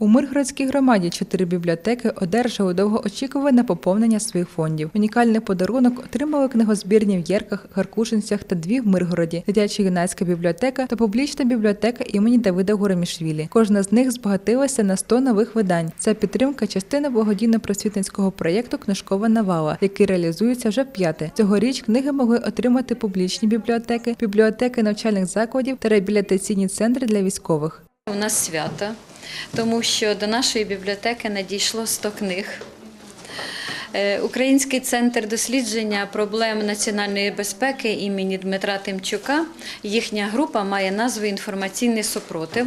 У Миргородській громаді чотири бібліотеки одержали довгоочікуване поповнення своїх фондів. Унікальний подарунок отримали книгозбірні в Єрках, Гаркушинцях та дві в Миргороді, дитяча юнацька бібліотека та публічна бібліотека імені Давида Гурамішвілі. Кожна з них збагатилася на 100 нових видань. Це підтримка частини благодійно-просвітницького проєкту Книжкова навала, який реалізується вже п'яте. Цьогоріч книги могли отримати публічні бібліотеки, бібліотеки навчальних закладів та реабілітаційні центри для військових. У нас свято, тому що до нашої бібліотеки надійшло 100 книг. Е, Український центр дослідження проблем національної безпеки імені Дмитра Тимчука. Їхня група має назву Інформаційний супротив.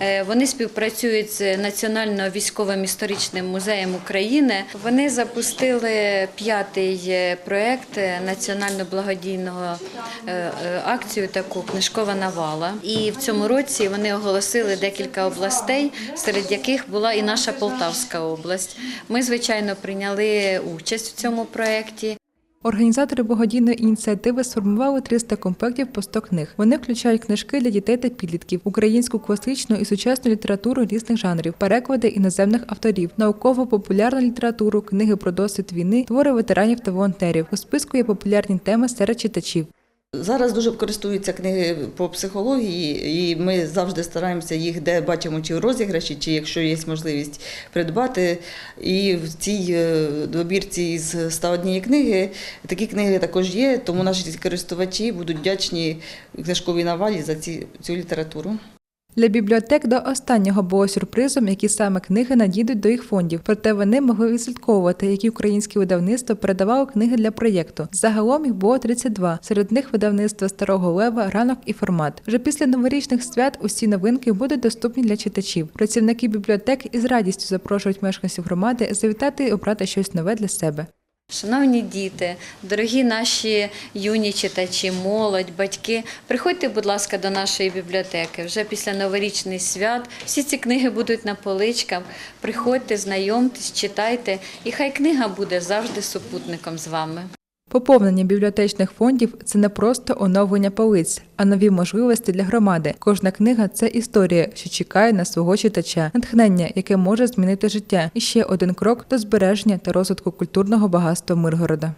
Е, Вони співпрацюють з Національно військовим історичним музеєм України. Вони запустили п'ятий е, проект національно-благодійного акцію таку книжкова навала. І в цьому році вони оголосили декілька областей, серед яких була і наша Полтавська область. Ми, звичайно, прийняли участь в цьому проєкті. Організатори благодійної ініціативи сформували 300 комплектів по 100 книг. Вони включають книжки для дітей та підлітків, українську класичну і сучасну літературу різних жанрів, переклади іноземних авторів, науково-популярну літературу, книги про досвід війни, твори ветеранів та волонтерів. У списку є популярні теми серед читачів. Зараз дуже користуються книги по психології, і ми завжди стараємося їх, де бачимо, чи в розіграші, чи якщо є можливість придбати. І в цій е, добірці з 101 книги такі книги також є, тому наші користувачі будуть вдячні книжковій навалі за ці, цю літературу. Для бібліотек до останнього було сюрпризом, які саме книги надійдуть до їх фондів. Проте вони могли відслідковувати, які українські видавництва передавали книги для проєкту. Загалом їх було 32. Серед них видавництва Старого Лева, ранок і формат. Вже після новорічних свят усі новинки будуть доступні для читачів. Працівники бібліотек із радістю запрошують мешканців громади завітати і обрати щось нове для себе. Шановні діти, дорогі наші юні читачі, молодь, батьки, приходьте, будь ласка, до нашої бібліотеки. Вже після новорічних свят всі ці книги будуть на поличках. Приходьте, знайомтесь, читайте, і хай книга буде завжди супутником з вами. Поповнення бібліотечних фондів це не просто оновлення полиць, а нові можливості для громади. Кожна книга це історія, що чекає на свого читача, натхнення, яке може змінити життя, і ще один крок до збереження та розвитку культурного багатства Миргорода.